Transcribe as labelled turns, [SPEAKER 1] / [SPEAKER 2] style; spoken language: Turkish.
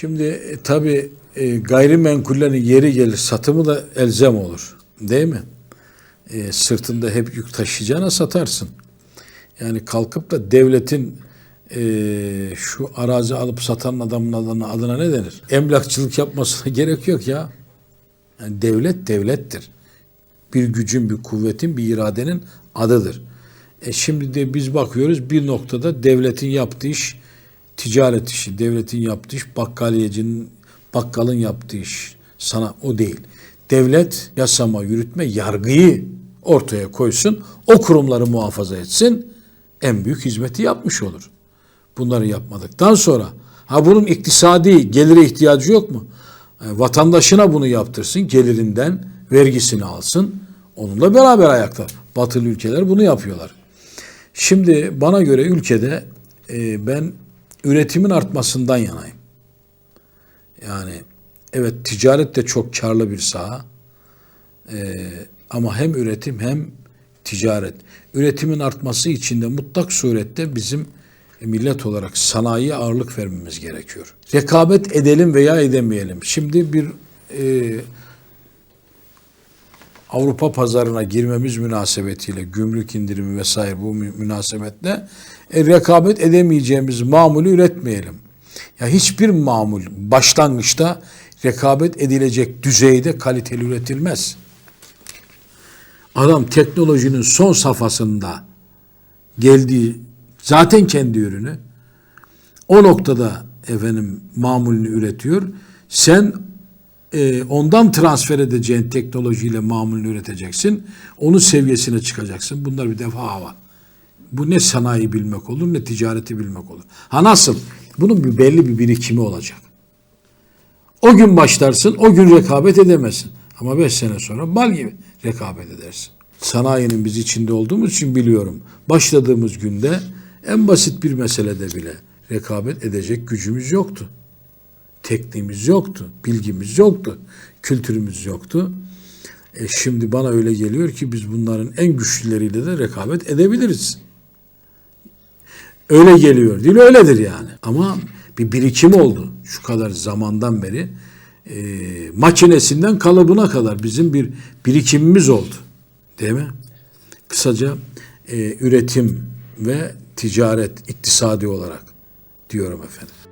[SPEAKER 1] Şimdi e, tabii e, gayrimenkullerin yeri gelir satımı da elzem olur. Değil mi? E, sırtında hep yük taşıyacağına satarsın. Yani kalkıp da devletin e, şu arazi alıp satan adamın adına, adına ne denir? Emlakçılık yapmasına gerek yok ya. Yani devlet devlettir. Bir gücün, bir kuvvetin, bir iradenin adıdır. E şimdi de biz bakıyoruz bir noktada devletin yaptığı iş ticaret işi, devletin yaptığı iş bakkaliyecinin, bakkalın yaptığı iş. Sana o değil. Devlet yasama, yürütme, yargıyı ortaya koysun. O kurumları muhafaza etsin. En büyük hizmeti yapmış olur. Bunları yapmadıktan sonra ha bunun iktisadi gelire ihtiyacı yok mu? E, vatandaşına bunu yaptırsın, gelirinden vergisini alsın. Onunla beraber ayakta. Batılı ülkeler bunu yapıyorlar. Şimdi bana göre ülkede e, ben üretimin artmasından yanayım. Yani evet ticaret de çok karlı bir saha. E, ama hem üretim hem ticaret. Üretimin artması için de mutlak surette bizim millet olarak sanayiye ağırlık vermemiz gerekiyor. Rekabet edelim veya edemeyelim. Şimdi bir e, Avrupa pazarına girmemiz münasebetiyle gümrük indirimi vesaire bu mü- münasebetle e, rekabet edemeyeceğimiz mamulü üretmeyelim. Ya hiçbir mamul başlangıçta rekabet edilecek düzeyde kaliteli üretilmez. Adam teknolojinin son safhasında geldiği zaten kendi ürünü o noktada efendim mamulünü üretiyor. Sen e, ondan transfer edeceğin teknolojiyle mamulünü üreteceksin. Onun seviyesine çıkacaksın. Bunlar bir defa hava. Bu ne sanayi bilmek olur ne ticareti bilmek olur. Ha nasıl? Bunun bir belli bir birikimi olacak. O gün başlarsın, o gün rekabet edemezsin. Ama beş sene sonra bal gibi rekabet edersin. Sanayinin biz içinde olduğumuz için biliyorum. Başladığımız günde en basit bir meselede bile rekabet edecek gücümüz yoktu. Tekniğimiz yoktu, bilgimiz yoktu, kültürümüz yoktu. E şimdi bana öyle geliyor ki biz bunların en güçlüleriyle de rekabet edebiliriz. Öyle geliyor değil öyledir yani. Ama bir birikim oldu şu kadar zamandan beri. E, makinesinden kalıbına kadar bizim bir birikimimiz oldu. Değil mi? Kısaca e, üretim ve ticaret iktisadi olarak diyorum efendim.